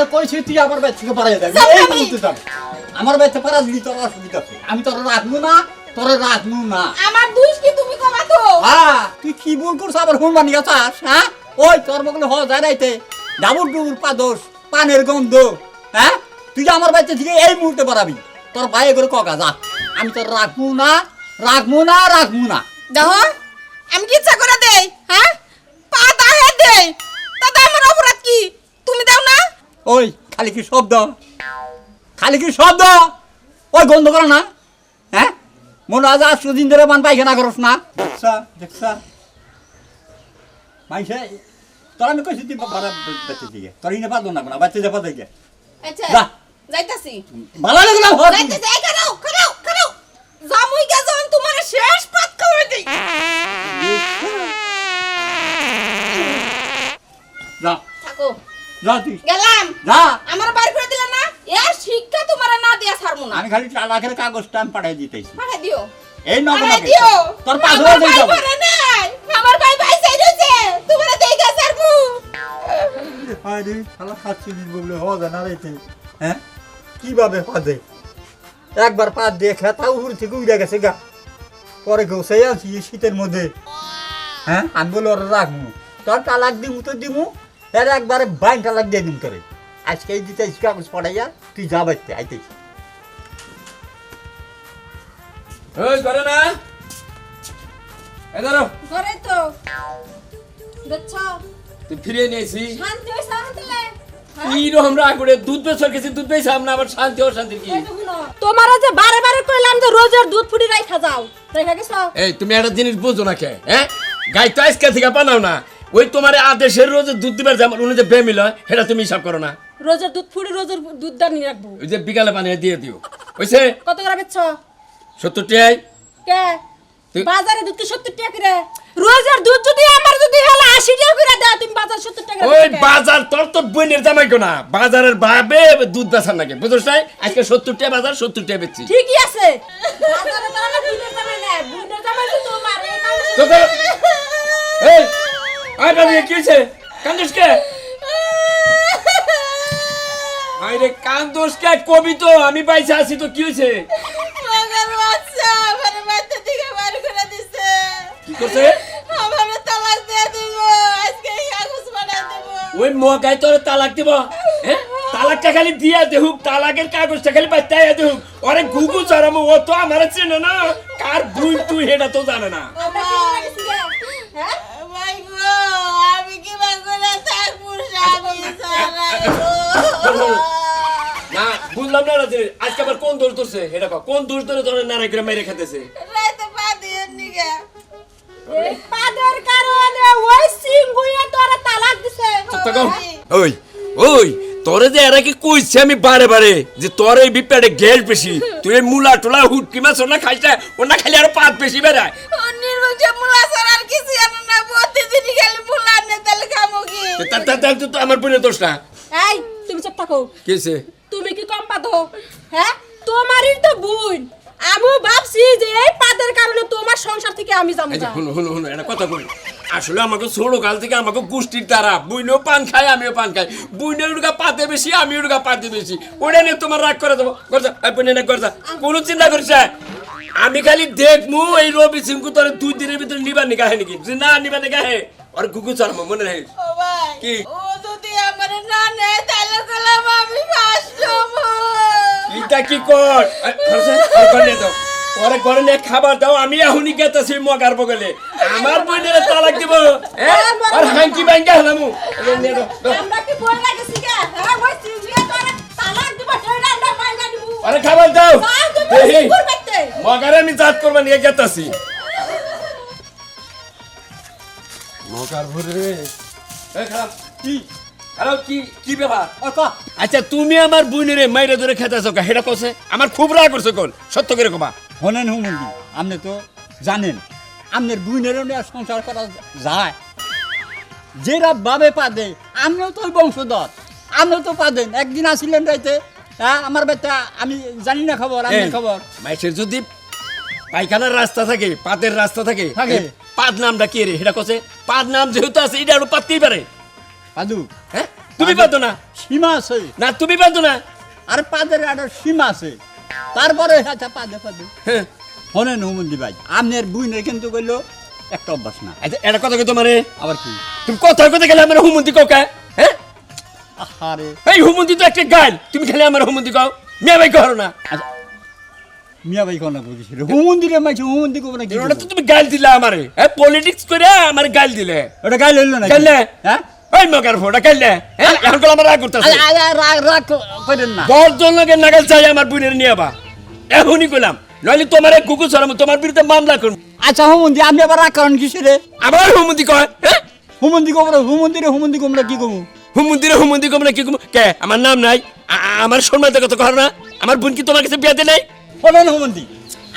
আর কইছি তুই আমার বাড়ি থেকে পাড়াই যাবি। এই মুহূর্তে যাবি আমার বাড়িতে পাড়া দিলি তোর অসুবিধা আছে। আমি তোর রাখব না তোর রাখব না। আমার দুষ কি তুমি কমা তো হ্যাঁ তুই কি বল করছ আবার আছাস হ্যাঁ? ওই তোর বগলে হ যায় রাইতে ডাবুর ডুবুর পাদোস পানের গন্ধ হ্যাঁ? তুই আমার বাড়িতে থেকে এই মুহূর্তে পারাবি। তোর ভাই করে ককা যা। আমি তোর রাখব না রাখব না রাখব না। দেখো আমি কি ইচ্ছা করে দেই হ্যাঁ? পা দাহে দেই। তাতে আমার অপরাধ কি? ওই খালি কি শব্দ? খালি কি শব্দ? ওই গন্ধ করো না। হ্যাঁ? মনে হয় আজ দিন ধরে মান পাইখানা করস না। দেখছা দেখছা। মাইসে তোর আমি কইছি তুই ভাড়া বেঁচে দিকে তোর ইনে পারব না বাচ্চা যাবা দেখে আচ্ছা। যাইতাছি। ভালো যাইতাছি এই জামুই তোমার শেষ পাত খাওয়াই দেই যা। থাকো। যা তুই। গেলাম। যা। আমার বাড়ি করে দিলে না? এর শিক্ষা তোমার না দিয়া ছাড়বো না। আমি খালি চালাকের কাগজটা আমি পাঠাই দিতেছি। পাঠাই দিও। এই নগদ দিও। তোর আমার পাসওয়ার্ড দিয়ে যাব। আমার ভাই ভাই চাই রইছে তোমার দেখা আরে শালা খাচ্ছি দিন হবে না রেতে হ্যাঁ? কীভাবে হবে একবার পা দিয়ে খেতা উপর থেকে উড়ে গেছে গা। পরে ঘষে আছি শীতের মধ্যে। হ্যাঁ? আমি বলে ওরা রাখব। তোর তালাক দিমু তো দিমু। এর একবারে বাইন তালাক দিয়ে দিম তোরে। আজকে এই দিতে কাগজ পড়াইয়া তুই যা বাইতে আইতেছি ওই করে না। এই ধরো। ঘরে তো। দেখছ তুই ফিরিয়ে নিয়েছি। শান্তি হই শান্তি লে রাগ করে দুধ বেচর গেছি দুধ আবার শান্তি ও শান্তি কি তোমার যে বারে বারে কইলাম যে রোজের দুধ ফুটি রাখা যাও। রেখা গেছো? এই তুমি একটা জিনিস বুঝো না কে হ্যাঁ? গাই তো আজকে থেকে বানাও না। ওই তোমার আদেশের রোজ দুধ দিবার যেমন উনি যে বেমিল হয় সেটা তুমি হিসাব করো না। রোজের দুধ ফুটি রোজের দুধ দানি রাখব। ওই যে বিকালে বানিয়ে দিয়ে দিও। বুঝছে কত করে বেচছ? সত্তর টিয়াই কে? বাজারে দুধ তো সত্তর টাকা করে? রোজের দুধ যদি আমার যদি হলো আশি টাকা করে দাও তুমি বাজার সত্তর টাকা ওই বাজার তোর তো বইনের জামাই কো না। বাজারের ভাবে দুধ বেচার নাকি বুঝছ নাই? আজকে সত্তর টাকা বাজার সত্তর টাকা বেচছি। ঠিকই আছে। বাজারে তো আমার বুনের জামাই না বুনের জামাই তো তোমার। এই! আয় বাবু কি হয়েছে? কান্দুস কে? আরে কান্দোস কে? কবি তো আমি পাইছে আছি তো কি হয়েছে? কি করছে? আমার তালাক দিয়ে দিব আজকে কাগজ বানাই দেব। ওই মগাই তোর তালাক দিব? হ্যাঁ? তালাকটা খালি দিয়া দেহুক তালাকের কাগজটা খালি বাচ্চাই দেহুক। ওরে গুগু চড়ামো ও তো আমার চেনে না। কার ভুল তুই এটা তো জানে না। না বুঝলাম না আজকে আবার কোন দোষ ধরছে? এটা কোন দোষ ধরে তোর নারাই করে মেরে খেতেছে? রাইতে পা দিয়ে নিগে। পাদের কারণে ওই সিংগুয়ে তোরা তালাক দিছে। ওই ওই তোরে যে এরা কি কইছে আমি বারে বারে? যে তোর এই বিপেটে গ্যাস বেশি তুই এই মুলা টুলা হুটকি মাছ ওনা খাইছে ওনা খালি আরও পাত বেশি বেড়ায়। ও নির্বংশে মুলা ছাড়া আর কিছু জানো না, প্রতিদিনই খালি মুলা আনে, তাহলে খাব কি? তা- তা- তো তো আমার বোনের দোষ না। এই তুমি চুপ থাকো। তুমি কি কম পাতো হ্যাঁ? তোমারই তো বোন। আমি ভাবছি যে এই পাদের কারণে তোমার সংসার থেকে আমি যাব না একটা কথা কই। আসলে আমাকে ছোট কাল থেকে আমাকে গোষ্ঠীর দ্বারা বুইনেও পান খায় আমিও পান খাই। বুইনের উড়গা পাতে বেশি আমি উড়গা পাতে বেশি। ওটা নিয়ে তোমার রাগ করে দেবো। করছা বুনে না করছা কোনো চিন্তা করিস না। আমি খালি দেখমু এই রবি সিংকু তোর দুই দিনের ভিতরে নিবা নিবার নিগাহে নাকি? না নিবার নিগাহে আর গুগু চালামো মনে রাখিস কি? ও যদি আমার না নেয়, তাহলে গেলাম আমি ফাঁস হব। এটা কি কর আর কর যাও। ওরে ঘরে নিয়ে খাবার দাও আমি এখনই গেতেছি মগার বগলে আমার বোনের তালাক দিব? আর হাঙ্কি ব্যাংকে হলামু দাও। আরে খাবার দাও মগারে আমি জাত করবা নিয়ে গেতাছি মগার ভরে। রে কি? খারাপ কি? কি ব্যাপার? ক আচ্ছা তুমি আমার বুইনেরে মাইরে ধরে খেতেছ কা? হেটা কছে আমার খুব রাগ করছে কোন সত্য করে কবা। হনেন হুমন্দি আপনি তো জানেন আপনার বুইনেরও নিয়ে সংসার করা যায়। যেরা বাবে পাদে আপনিও তো বংশধর। আপনিও তো পাদেন। একদিন আসিলেন রাইতে হ্যাঁ আমার বেটা আমি জানি না খবর আমি খবর। মাইসের যদি পায়খানার রাস্তা থাকে পাতের রাস্তা থাকে থাকে। পাদ নামটা কি রে? হেটা কছে পাদ নাম যেহেতু আছে এটা আরও পাততেই পারে। পাদু। হ্যাঁ? তুমি পাতো না সীমা আছে। না তুমি পাতো না আর পাদের একটা সীমা আছে। তারপরে আচ্ছা পাদে পাদে। হ্যাঁ। শোনেন হুমন্দি ভাই আপনার বুইনে কিন্তু কইলো একটা অভ্যাস না। আচ্ছা এটা কথা কই তোমারে? আবার কি? তুমি কথা কইতে গেলে আমার হুমন্তি কও কে? হ্যাঁ? আরে এই হুমন্তি তো একটা গাল তুমি খালি আমার হুমন্তি কও। মিয়া ভাই কও না। আচ্ছা মিয়া ভাই কোন বুঝেছিল হুমন্দিরে মাইছে হুমন্দি কব না ওটা তো তুমি গাল দিলে আমারে। হ্যাঁ পলিটিক্স করে আমার গাল দিলে। ওটা গাইল হইল না গাইলে হ্যাঁ? ওই মগার ফোটা গাইলে হ্যাঁ এখন কল আমার রাগ করতেছে। আরে, আরে, রাগ রাগ করেন না। দশজন লোকের নাগাল চাই আমার বোনের নিয়ে বা। এখনই কইলাম। নইলে তোমার এক কুকুর ছড়াবো তোমার বিরুদ্ধে মামলা করব আচ্ছা হুমন্দি আপনি আবার রাগ করেন কিসেরে আবার হুমন্দি কয় হ্যাঁ? হুমন্দি কব হুমন্দিরে হুমন্দি কমরা কি কমু হুমন্দিরে হুমন্দি কমলে কি আমার নাম নাই? আমার সম্মান কত কর না। আমার বোন কি তোমার কাছে বিয়াতে নাই? শোনেন হুমন্দি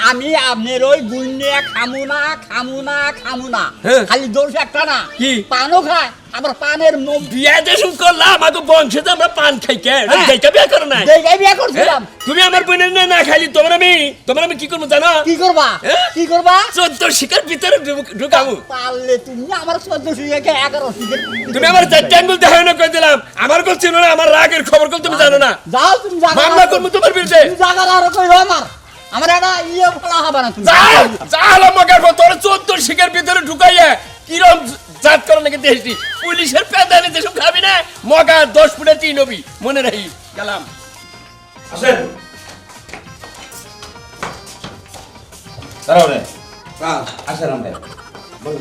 আমি আপনার ওই গুন্ডে খামু না খামু না খামু না। হ্যাঁ। খালি দোষ একটা না। কি? পানও খায় আমার পানের মুখ বিয়া দেশম করলাম আমাকে বংশে তো আমরা পান খাই কে? হ্যাঁ। দেখে বিয়া করো নাই? দেখাই বিয়া হ্যাঁ? করছিলাম তুমি আমার বোনের না না খালি তোমার আমি তোমার আমি কি করব জানো? কি করবা? হ্যাঁ? কি করবা? চোদ্দ শিকার ভিতরে ঢুকাবো। পারলে তুমি আমার চোদ্দ শিখে এগারো শিখে তুমি আমার চারটে আঙ্গুল দেখায় না কই দিলাম আমার কল ছিল না আমার রাগের খবর কল তুমি জানো না। যাও তুমি মামলা করব তোমার বিরুদ্ধে। তুমি জাগা আরও কই আমার। আমার একটা ইয়ে ফলা হবে না তুমি। চাল মগার পর তোর চোদ্দ শিকার ভিতরে ঢুকাইয়া কিরম জাত করে নাকি দেখছি পুলিশের পেদানে যেসব খাবি না মগা দশ ফুটে তিন হবি মনে রাখি গেলাম। আসেন। দাঁড়াও রে। আসেন আমরা।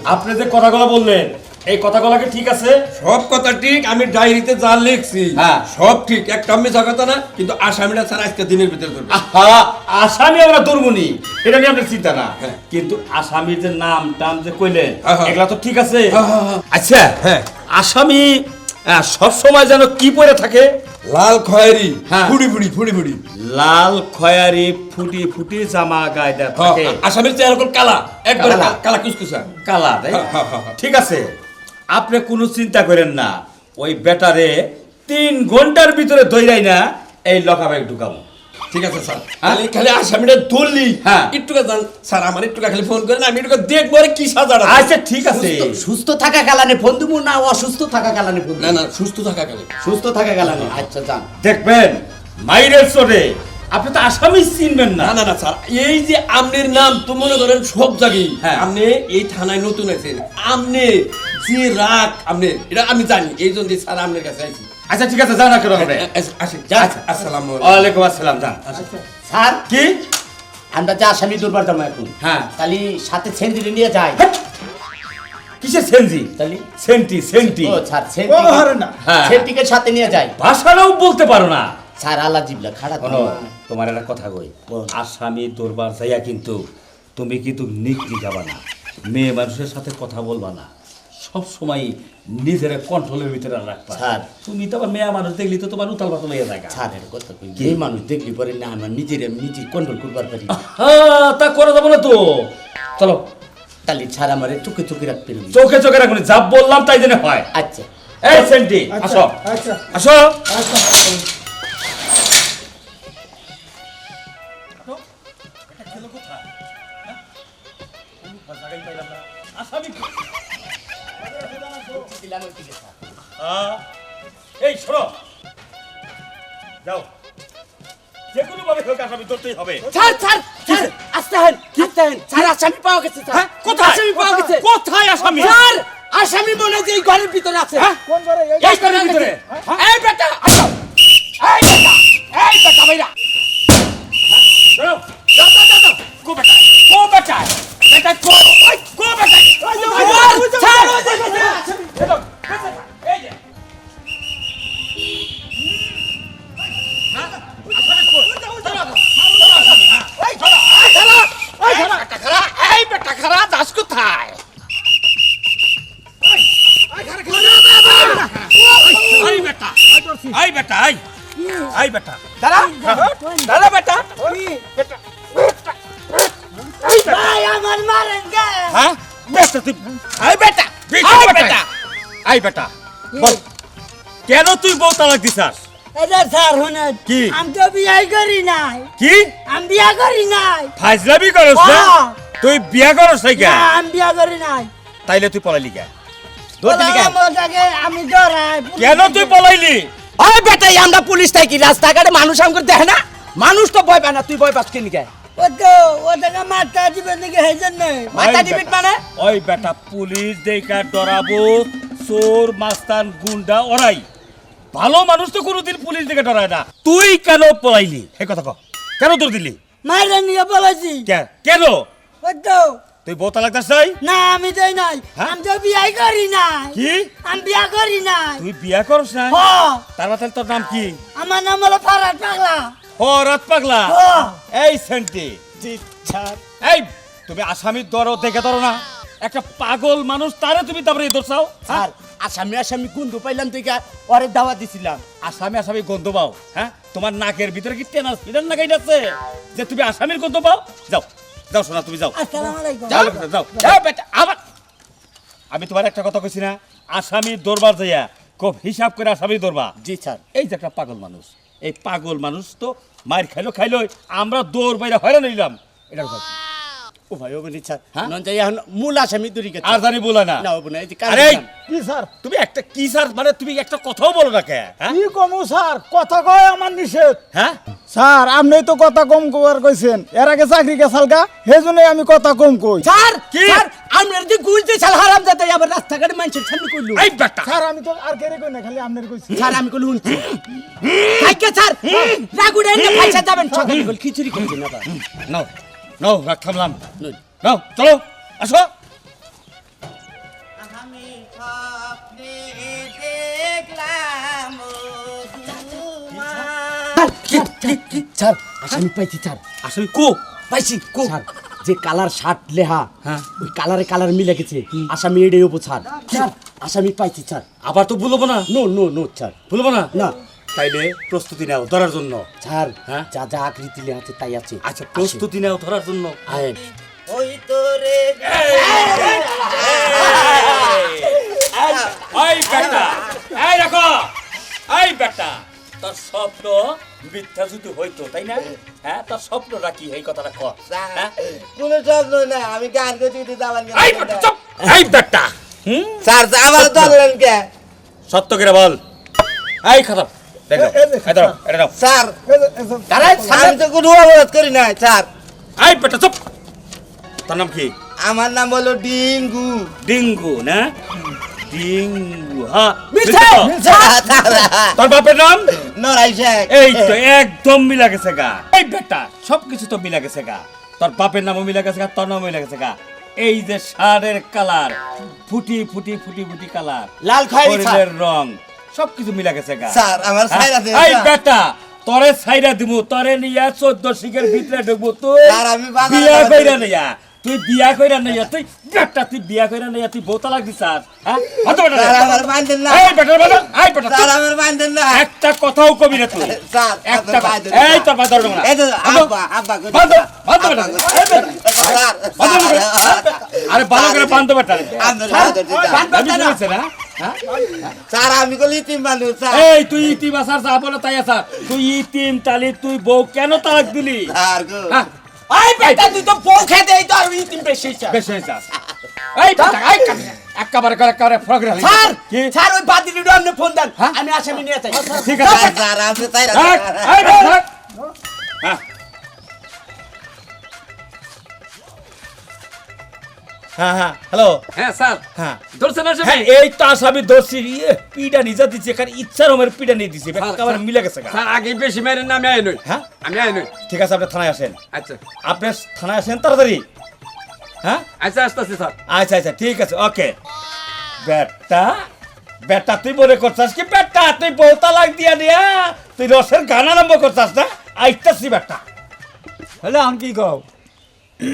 আপনি যে কথাগুলো বললেন এই কথাগুলো কি ঠিক আছে সব কথা ঠিক আমি ডায়েরিতে যা লিখছি হ্যাঁ। সব ঠিক একটা মিথ্যা কথা না কিন্তু আসামিটা স্যার আজকে দিনের ভিতরে ধরবে আহা, আসামি আমরা দুর্মুনি এটা নিয়ে আপনার চিন্তা না হ্যাঁ। কিন্তু আসামির যে নাম টাম যে কইলেন। এগুলা তো ঠিক আছে হ্যাঁ, হ্যাঁ, হ্যাঁ। আচ্ছা হ্যাঁ। আসামি সব সময় যেন কি পরে থাকে লাল খয়ারি হ্যাঁ। ফুড়ি ফুড়ি ফুড়ি ফুড়ি লাল খয়ারি ফুটি ফুটি জামা গায়ে দেয়া থাকে আসামির চেহারা কালা একবার কালা। কুসকুসা কালা তাই হ্যাঁ, হ্যাঁ, হ্যাঁ, হ্যাঁ। ঠিক আছে আপনি কোনো চিন্তা করেন না। ওই বেটারে তিন ঘণ্টার ভিতরে দইরাই না এই লকাবে ঢুকাবো। ঠিক আছে স্যার? খালি খালি আসামিটা ধরলি হ্যাঁ। একটু জান স্যার আমার একটু খালি ফোন করেন আমি একটু দেখব আরে কি সাজাটা। আচ্ছা ঠিক আছে। সুস্থ থাকা কালানে ফোন দিব না অসুস্থ থাকা কালানে ফোন না না সুস্থ থাকা গেলে। সুস্থ থাকা কালানে আচ্ছা যান। দেখবেন মাইরের চোরে আপনি তো আসামি চিনবেন না। না না না স্যার এই যে আমনের নাম তো মনে করেন সব জায়গায় হ্যাঁ। আপনি এই থানায় নতুন আছেন। আমনে যে রাগ এটা আমি জানি এই জন্য স্যার আমনের কাছে আইছি। আচ্ছা ঠিক আছে যান আপনি? যান। আসসালামু ওয়ালাইকুম আসসালাম যান। স্যার? কি? আমরা যে আসামি দুর্বার এখন। হ্যাঁ। তাহলে সাথে নিয়ে যাই। কিসের সেনজি? তাহলে? সেন্টি সেন্টি। ও স্যার ও, আরে না। হ্যাঁ। সেন্টিকে সাথে নিয়ে যাই। ভাষাটাও বলতে পারো না। স্যার আল্লাহ জিবলা খারাপ তোমার একটা কথা কই। আসামি দরবার যাইয়া কিন্তু তুমি কিন্তু নিকলি যাবা না। মেয়ে মানুষের সাথে কথা বলবা না। সব সময় নিজের কন্ট্রোলের ভিতরে রাখবা। স্যার। তুমি তো আবার মেয়ে মানুষ দেখলি তো তোমার উতাল পাতল হয়ে যায় স্যার এর কথা কই? যে মানুষ দেখলি পরে না আমার নিজের আমি নিজে কন্ট্রোল করবার পারি হ্যাঁ তা করা যাব না তো। চলো। তাহলে স্যার আমার চোখে চোখে রাখতে। চোখে চোখে রাখুন যা বললাম তাই জন্য হয়। আচ্ছা। এই সেন্টি আসো। আচ্ছা। আসো। এই ধরতেই হবে। ছাড় ছাড় ছাড় আস্তে হন আস্তে হন ছাড় আসামি পাওয়া গেছে স্যার হ্যাঁ কোথায়? আসামি পাওয়া গেছে। কোথায় আসামি? স্যার আসামি মনে যে এই ঘরের ভিতরে আছে। হ্যাঁ? এই ঘরের ভিতরে? এই বেটা বল কেন তুই বউ তালাক দিছাস? এটা স্যার শুনেন। কি? আমি তো বিয়ে করি নাই। কি? আমি বিয়ে করি নাই। ফাজলামি করছ না? হ্যাঁ। তুই বিয়া করছ নাই কেন আমি বিয়ে করি নাই। তাইলে তুই পলাইলি কেন ধরতে লিখা ওটাকে আমি ডরাই কেন তুই পলাইলি? ওই বেটাই আমরা পুলিশ থাকি রাস্তাঘাটে মানুষ আমাকে দেখে না? মানুষ তো ভয় পায় না তুই ভয় পাস কেন দিবে নাকি মাথা ওই টিপিট মানে? ওই বেটা পুলিশ দেখা ডরাবো। চোর মাস্তান গুন্ডা ওরাই। ভালো মানুষ তো কোনোদিন পুলিশ দেখে ডরায় না। তুই কেন পলাইলি? এই কথা কহ কেন তোর দিলি? মাইরে নিয়ে কে- কেন? তুই বোতা লাগতাস নাই? না আমি যাই নাই। হ্যাঁ? আমি তো বিয়াই করি নাই। কি? আমি বিয়া করি নাই। তুই বিয়া করস না হ। তার মাথায় তোর নাম কি? আমার নাম হলো ফারাদ পাগলা। ও রাত পাগলা। হ। এই সেন্টি। এই তুমি আসামির দর দেখে ধরো না। একটা পাগল মানুষ তারে তুমি তারপরে দোষাও স্যার আসামি আসামি কুন্দু পাইলাম তুই ওরে দাওয়া দিছিলাম। আসামি আসামি গন্ধ পাও হ্যাঁ? তোমার নাকের ভিতরে কি টেনাস ফিডার না আছে যে তুমি আসামির গন্ধ পাও যাও যাও শোনা তুমি যাও। আসসালামু আলাইকুম। যাও যাও। যাও বেটা আবার। আমি তোমার একটা কথা কইছি না আসামির দরবার যাইয়া খুব হিসাব করে আসামি দরবা জি স্যার। এই যে একটা পাগল মানুষ এই পাগল মানুষ তো মার খাইলো খাইলো আমরা দৌড় বাইরে হয়রান নিলাম। এটার কথা। ও ভাই ও বলি? নন যাই এখন মূল আসামি দূরি গেছে আর জানি বলে না না ও এই আরে কি স্যার তুমি একটা কি স্যার মানে তুমি একটা কথাও বলো না কে কি কমু স্যার কথা কয় আমার নিষেধ হ্যাঁ স্যার আপনি তো কথা কম কবার কইছেন এর আগে চাকরি আমি কথা কম কই স্যার কি? স্যার আমরা যে গুলতে চাল হারাম যাতে আবার রাস্তাঘাটে মানুষের সামনে কইলো এই বেটা স্যার আমি তো আর কেড়ে কই না খালি আপনার কইছি স্যার আমি কইলো শুনছি থাইকে স্যার রাগুড়ে এনে পয়সা যাবেন সকালে খিচুড়ি খেতে না নাও নাও রাখ থামলাম। নাও চলো আসো আমি স্বপ্নে দেখলাম আসামি পাইছি স্যার আসলে কো পাইছি কো যে কালার শার্ট লেহা হ্যাঁ। ওই কালারে কালার মিলে গেছে। আসামি এটাই উপর স্যার স্যার আসামি পাইছি ছাড় আবার তো বলব না? নো নো নো ছাড় বলব না? না। তাইলে প্রস্তুতি নাও ধরার জন্য। স্যার হ্যাঁ? যা যা আকৃতি আছে তাই আছে। আচ্ছা প্রস্তুতি নাও ধরার জন্য। আয়েন। ওই তোরে এই বেটা এই দেখো এই বেটা তোর স্বপ্ন মিথ্যা যদি হইতো তাই না? হ্যাঁ তোর স্বপ্নটা কি এই কথাটা কর হ্যাঁ? কোনো স্বপ্ন না আমি গান করতে করতে যাবার এই বেটা চুপ এই বেটা হুম? স্যার আমার ধরলেন কে? সত্য করে বল। এই খারাপ। দেখো এই ধরো এটা দাও। স্যার আমি তো কোনো অপরাধ করি না স্যার। এই বেটা চুপ। তোর নাম কি? আমার নাম হলো ডিঙ্গু। ডিঙ্গু না? ডিঙ্গু হ্যাঁ। মিথ্যা! মিথ্যা তো? তোর বাপের নাম? নরাই শেখ। এই তো একদম মিলা গেছে গা। এই বেটা সবকিছু তো মিলা গেছে গা। তোর বাপের নামও মিলা গেছে গা তোর নামও মিলা গেছে গা। এই যে সারের কালার ফুটি ফুটি ফুটি ফুটি কালার। লাল খয়েরি রং। সবকিছু মিলা গেছে গা স্যার আমার হ্যাঁ? সাইড আছে এই বেটা তরে দিমু তরে নিয়া চোদ্দ শিখের ভিতরে ঢুকবো তুই স্যার, আমি বিয়া কইরা নিয়া তুই বিয়া কইরা নিয়া তুই বেটা তুই বিয়া কইরা নিয়া তুই বউতা লাগবি স্যার হ্যাঁ হতো বেটা স্যার আমার বান্ধেন না এই বেটা বেটা এই বেটা স্যার আমার বান্ধেন না একটা কথাও কবি না তুই স্যার একটা এই তোর বাদ না এই তো আব্বা আব্বা কই বাঁধো, বাঁধো বেটা। এই বেটা। স্যার আরে ভালো করে বেটা না হ্যাঁ? স্যার আমি কলি তিন মানুষ এই তুই ইতিম আসার যা বলে তাই আসা তুই ইতিম তালি তুই বউ কেন তালাক দিলি? স্যার গো। হ্যাঁ। বেটা তুই তো বউ খেতে এই তো আর ইতিম বেশি বেশ এই বেটা একেবারে করে করে ফ্রগ রে স্যার কি? স্যার ওই বাদিলি আপনি ফোন দেন। হ্যাঁ? আমি আসামি নিয়ে যাই। ঠিক আছে। স্যার স্যার আপনি তাই থাক, এই বেটা, হ্যাঁ। হ্যাঁ হ্যাঁ হ্যালো। হ্যাঁ স্যার। হ্যাঁ। ধরছেন হ্যাঁ এই তো আসামি ধরছি। ইয়ে, পিডা নিজা দিচ্ছে এখানে ইচ্ছা রমের পিডা নিয়ে দিচ্ছে একেবারে মিলে গেছে গা। স্যার আগে বেশি মেরেন না আমি আয় নই হ্যাঁ? আমি আয় নই ঠিক আছে আপনি থানায় আসেন। আচ্ছা। আপনি থানায় আসেন তাড়াতাড়ি। হ্যাঁ? আচ্ছা আসতেছি স্যার। আচ্ছা আচ্ছা ঠিক আছে ওকে। বেটা বেটা তুই মনে করছাস কি? বেটা তুই বউ তালাক দিয়া দিয়া তুই রসের গান আরম্ভ করছাস না? আইতাছি বেটা। হলে আমি কি কও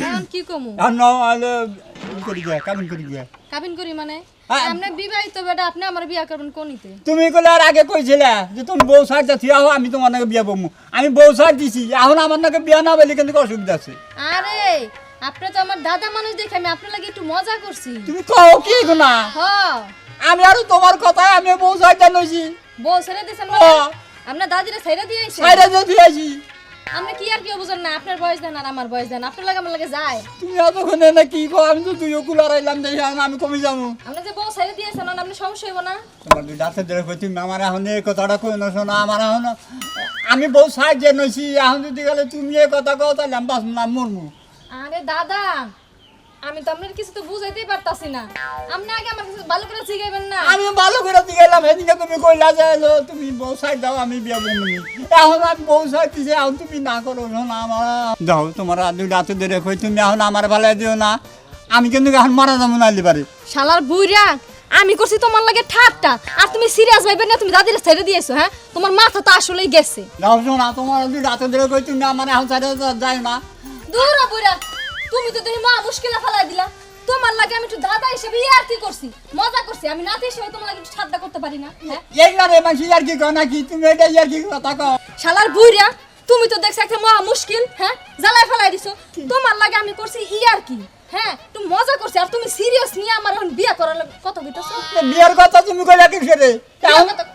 এখন কি কমু? আর ন আলে করি গিয়া কামিন করি গিয়া কাবিন করি মানে? আপনি বিবাহিত বেটা আপনি আমার বিয়া করবেন কোনিতে? তুমি কলে আর আগে কইছিলে যে তুমি বউ সার যাচ্ছি আহো আমি তোমার নাকি বিয়া বমু। আমি বউ সার দিছি এখন আমার নাকি বিয়া না বলি কিন্তু অসুবিধা আছে। আরে আপনি তো আমার দাদা মানুষ দেখে আমি আপনার লাগে একটু মজা করছি। তুমি কও কি না হ। আমি আর তোমার কথায় আমি বউ সার জানাইছি বউ ছেড়ে দিয়েছেন ও। আপনার দাদিরা ছেড়ে দিয়ে আইছে? সাইডে যদি আইছি আপনি কি আর কি বুঝেন না? আপনার বয়স দেন আর আমার বয়স দেন। আপনার লাগে আমার লাগে যায়। তুমি এতক্ষণ না কি কো আমি তো তুইও কুলার আইলাম দেখি আমি কমে যাব। আপনি যে বউ ছেড়ে দিয়েছেন না আপনি সমস্যা হইব না। তোমার দুই দাঁতের ধরে কই তুমি আমার এখন এই কথাটা কই না শোনো আমার এখন আমি বউ সাহায্য নইছি এখন যদি গেলে তুমি এই কথা কও তাহলে আমি বাঁচব না মরমু আরে দাদা আমি তো আপনার কিছু তো বুঝাইতেই পারতাছি না। আপনি আগে আমার কিছু ভালো করে শিখাইবেন না। আমি ভালো করে শিখাইলাম এদিকে তুমি কইলা যে তুমি বউ সাইড দাও আমি বিয়ে বমনি এখন আমি বউ দিছি এখন তুমি না করো শোনো আমার দাও তোমার দুই দাঁতে ধরে কই তুমি এখন আমার ভালো দিও না। আমি কিন্তু এখন মারা যাব না পারি শালার বুইরা আমি করছি তোমার লাগে ঠাট্টা। আর তুমি সিরিয়াস ভাইবে না তুমি দাদির ছেড়ে দিয়েছ হ্যাঁ? তোমার মাথা তো আসলেই গেছে। দাও শোনা তোমার দুই দাঁতে ধরে কই তুমি আমার এখন সাইড যাই না। দূর বুইরা। তুমি তো দেখি মা মুশকিলে ফেলাই দিলা। তোমার লাগে আমি একটু দাদা হিসেবে ইয়ার কি করছি। মজা করছি আমি নাতি হিসেবে তোমার লাগে একটু ঠাট্টা করতে পারি না হ্যাঁ? এই না রে মাসি আর কি কও নাকি? তুমি এটা ইয়ার কি কথা কও। শালার বুইরা তুমি তো দেখছ একটা মহা মুশকিল হ্যাঁ? জ্বালায় ফেলাই দিছো। তোমার লাগে আমি করছি ইয়ার কি হ্যাঁ? তুমি মজা করছি আর তুমি সিরিয়াস নিয়ে আমার এখন বিয়া করার কথা কত কইতাছো? বিয়ের কথা তুমি কইলা কি রে বিয়া কথা-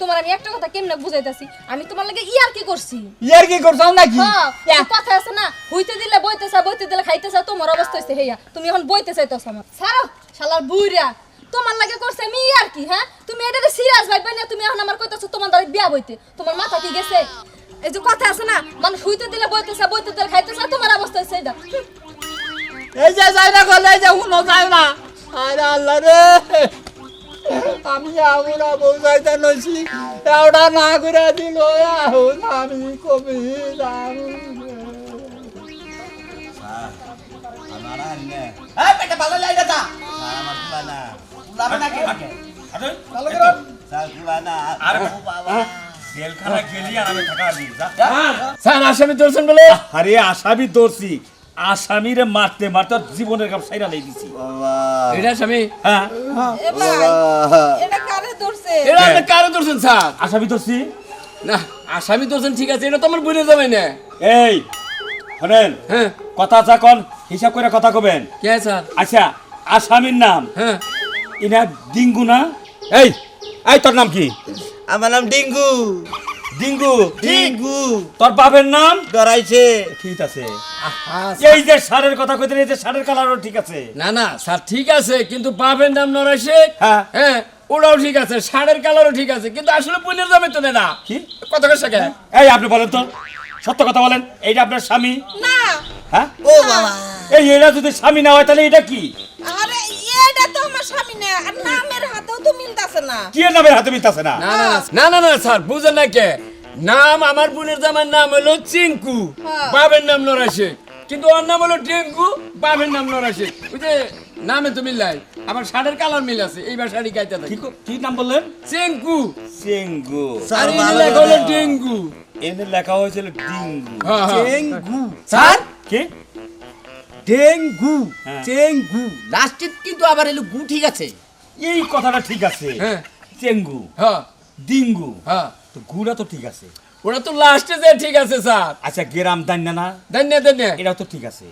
তোমার আমি একটা কথা কেমনে বুঝাইতাছি? আমি তোমার লাগে ইয়ার কি করছি? ইয়ার কি করছাও নাকি? হ্যাঁ, কথা আছে না? হইতে দিলে বইতে চা বইতে দিলে খাইতে চা তোমার অবস্থা হইছে হেয়া তুমি এখন বইতে চাইতেছ আমার। ছাড়ো শালার বুইরা। তোমার লাগে করছে আমি আর কি হ্যাঁ? তুমি এটা সিরিয়াস ভাইবে না তুমি এখন আমার কইতাছো তোমার দ্বারা বিয়া বইতে। তোমার মাথা কি গেছে? এই যে কথা আছে না মানুষ হইতে দিলে বইতে চা বইতে দিলে খাইতে চা তোমার অবস্থা হইছে এটা এই যে যাই না গলে এই যে হুনো যাই না আরে আল্লাহ রে। আমি আমরা বউ যাইতে নইছি এওটা না করে দিল এখন আমি কবি আসামি ধরছেন বলে। আরে আসামি ধরছি আসামিরে মারতে মারতে জীবনের কাপ সাইরা লই দিছি। এটা আসামি? হ্যাঁ। এটা কারে ধরছে? এটা আপনি কারও ধরছেন স্যার? আসামি ধরছি? না আসামি ধরছেন ঠিক আছে এটা তো আমার বুঝে যাবে না। এই শোনেন হ্যাঁ। কথা যখন হিসাব করে কথা কবেন। কে স্যার? আচ্ছা আসামির নাম? হ্যাঁ। ইনা ডিঙ্গু না? এই এই তোর নাম কি? আমার নাম ডিঙ্গু। ডিঙ্গু ডিঙ্গু। তোর বাপের নাম? ডরাইছে। ঠিক আছে। এই যে সারের কথা কইতে এই যে সারের কালারও ঠিক আছে। না না স্যার ঠিক আছে কিন্তু বাপের নাম নরাই হ্যাঁ। হ্যাঁ ওটাও ঠিক আছে ষাঁড়ের কালারও ঠিক আছে কিন্তু আসলে পুনের দামে তো না। কি? কত শেখে এই আপনি বলেন তো সত্য কথা বলেন এইটা আপনার স্বামী? না। হ্যাঁ? ও বাবা। এই এরা যদি স্বামী না হয় তাহলে এটা কি আরে এটা তো আমার স্বামী না আর নামের হাতেও তো মিলতাছে না। কি নামের হাতে মিলতেছে না? না না না না না না স্যার বুঝেন না কে? নাম আমার বোনের জামার নাম হলো চিঙ্কু। নাম নরা শেখ কিন্তু ওর নাম হলো টেঙ্কু বাবের নাম নরা শেখ ওই যে নামে তো মিল্লাই আমার শাড়ির কালার মিল আছে এইবার শাড়ি গাইতে কি কি নাম বললেন? চিঙ্কু। চেঙ্গু আর স্যার লেখা হলো করে। ডেঙ্গু। এনে লেখা হয়েছিল ডিঙ্গু। হ্যাঁ, হ্যাঁ। স্যার? কি? ডেঙ্গু। হ্যাঁ। কিন্তু আবার এলো গু ঠিক আছে এই কথাটা ঠিক আছে। হ্যাঁ। চেঙ্গু হ্যাঁ। ডিঙ্গু হ্যাঁ। তো গুড়া তো ঠিক আছে। ওরা তো লাস্টে যে ঠিক আছে স্যার। আচ্ছা গেরাম দান্না না? দেন না দেন না। এটা তো ঠিক আছে।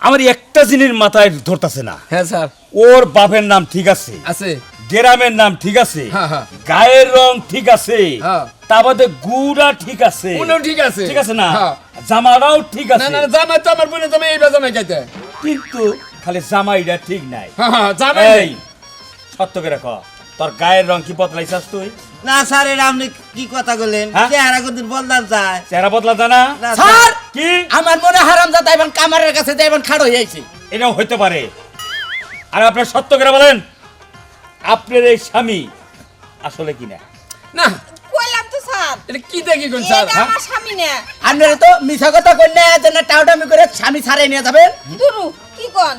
আমার একটা জিনিস মাথায় ধরতেছে না। হ্যাঁ স্যার। ওর বাপের নাম ঠিক আছে। আছে। গ্রামের নাম ঠিক আছে। হ্যাঁ, হ্যাঁ। গায়ের রং ঠিক আছে। হ্যাঁ। তা বাদে গুড়া ঠিক আছে। ঠিক আছে। ঠিক আছে না। জামাটাও ঠিক আছে। না না, জামাই তো আমার বোনের জামাই এইবার জামাই গাইতে কিন্তু খালি জামাইটা ঠিক নাই। হ্যাঁ হ্যাঁ জামাই। সত্য করে ক। তোর গায়ের রং কি বদলাইছাস তুই? না স্যার এটা আপনি কি কথা বললেন? হ্যাঁ? চেহারা কোনদিন বদলান যায়। চেহারা বদলা জানা না, স্যার! কি? আমার মনে হারাম যাতা এখন কামারের কাছে এখন খাড়ো হয়ে যাইছে এটাও হইতে পারে। আর আপনার সত্য করে বলেন আপনার এই স্বামী আসলে কি না। না কইলাম তো স্যার। এটা কি দেখি কোন স্যার এটা হ্যাঁ? আমার স্বামী না। আপনারা তো মিছা কথা কইলে যেন টাউটামি করে স্বামী ছাড়াই নিয়ে যাবেন। দুরু কি কোন?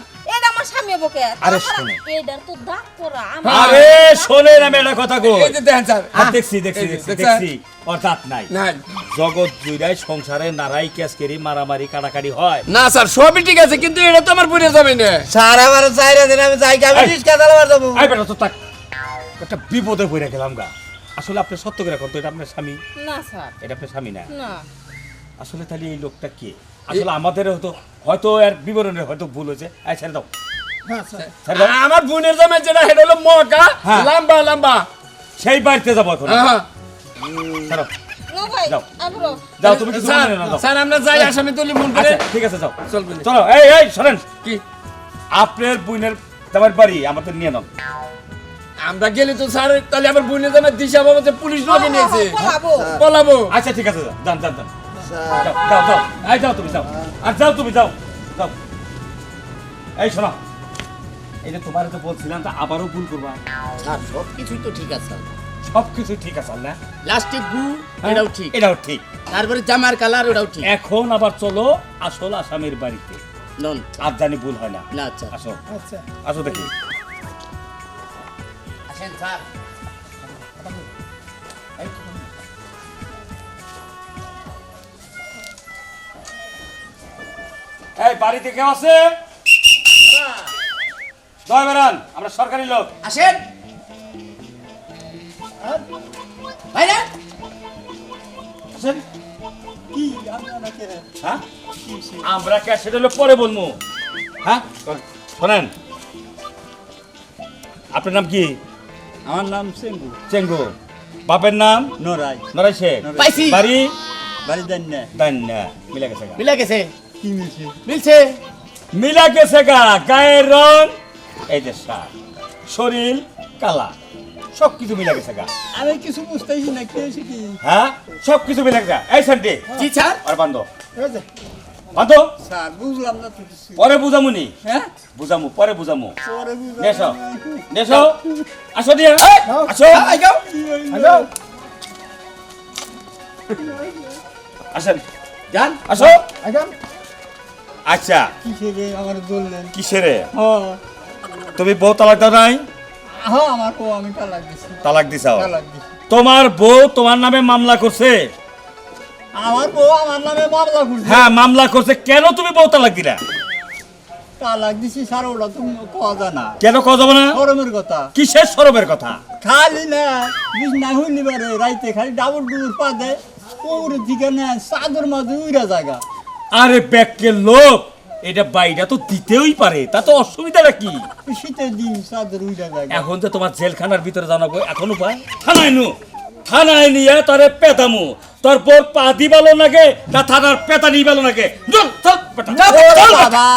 আমার স্বামী বকে। আরে তাছাড়া এটার তো দাঁত পড়া আরে শোনেন আমি একটা কথা কই। এই যে দেখেন স্যার। হ্যাঁ, দেখছি দেখছি দেখছি দেখছেন? দেখছি। ওর দাঁত নাই। নাই। জগৎ জুড়াই সংসারে নারাই ক্যাসকেরি মারামারি কাটাকাটি হয়। না স্যার সবই ঠিক আছে কিন্তু এটা তো আমার বোনের জামাই না। স্যার আমার চাইরা দিন আমি যাই আমি এই। চালাবার যাব। আই বেটা তো তাক একটা বিপদে পড়ে গেলাম গা। আসলে আপনি সত্য করে কত এটা আপনার স্বামী? না স্যার। এটা আপনার স্বামী না? না। আসলে তাহলে এই লোকটা কে? আসলে আমাদের হয়তো হয়তো এর বিবরণের হয়তো ভুল হয়েছে। এই ছেড়ে দাও। আমার বোনের জামাই যেটা সেটা হলো মকা হ্যাঁ। লম্বা লম্বা। সেই বাড়িতে যাব এখন। হ্যাঁ ছাড়ো। নো ভাই যাও। তুমি কিছু স্যার না আমরা যাই আসামি তুলি ফোন করে। আচ্ছা ঠিক আছে যাও। চলবে চলো এই এই শোনেন কি? আপনার বোনের তোমার বাড়ি আমাদের নিয়ে নাও। আমরা গেলে তো স্যার তাহলে দিশা বাবা পুলিশ লোকে নিয়েছে। পলাবো। পলাবো। আচ্ছা ঠিক আছে যান যান যান। যাও যাও যাও এই যাও তুমি যাও। আর যাও তুমি যাও যাও। এই শোনো এই যে তোমার তো বলছিলাম তা আবারও ভুল করবা। স্যার সব কিছুই তো ঠিক আছে। সব কিছু ঠিক আছে না লাস্টে গু এটাও ঠিক। এটাও ঠিক। তারপরে জামার কালার ওটাও ঠিক। এখন আবার চলো আসল আসামের বাড়িতে। নন। আর জানি ভুল হয় না। না আচ্ছা। আসো। আচ্ছা। আসো দেখি। আসেন স্যার। এই বাড়িতে কেউ আছে? জয় বেরান আমরা সরকারি লোক। আসেন। ভাইরা আসেন। কি আপনারা কে হ্যাঁ আমরা কে সেটা হলো পরে বলব? হ্যাঁ? শোনেন। আপনার নাম কি? আমার নাম সেঙ্গু চেঙ্গু। বাপের নাম? নরাই নরাই শেখ। পাইছি বাড়ি? বাড়ি দেন না দান্না মিলা গেছে। মিলা গেছে। কি মিলছে মিলছে? মিলা গেছে গা গায়ের রং। এই যে সার শরীর কালা সব কিছু মিলা গেছে গা। আমি কিছু বুঝতেছি না কি হয়েছে কি? হ্যাঁ? সব কিছু মিলা গেছে এই জি স্যার। আর স্যার বুঝলাম না তো কিছু। পরে বুঝামুনি। হ্যাঁ? বুঝামু পরে বুঝামু। পরে বুঝলাম নেশো না। নেশো আসো দিয়া। আসো। হইল? হ্যালো আসেন। যান। আসো। এখন আচ্ছা। কিসে রে আমার বললেন কিসেরে তুমি বউ তালাক দাও নাই? হ্যাঁ আমার বউ আমি তালাক দিছি। তালাক দিছাও তালাক দিছি। তোমার বউ তোমার নামে মামলা করছে? আমার বউ আমার নামে মামলা করছে। হ্যাঁ মামলা করছে। কেন তুমি বউ তালাক দিলা? তালাক দিছি স্যার ওটা তুমি কেন না? কথা। কিসের সরবের কথা? খালি না হইলি রাইতে খালি ডাবল ডুবুর পা দেয়। ওর দিকে না চাদর মাঝে উইরা জায়গা। আরে ব্যাকের লোক এটা বাইরা তো দিতেই পারে তা তো অসুবিধাটা কি? শীতের দিন চাদর উইরা লাগে এখন তো তোমার জেলখানার ভিতরে জানাব এখন উপায়? থানায় নু থানায় নিয়ে তারে পেতামু তোর পর পা দিবালো নাগে না থানার পেতা নিবালো নাগে। চল চল বেটা, চল, বাবা।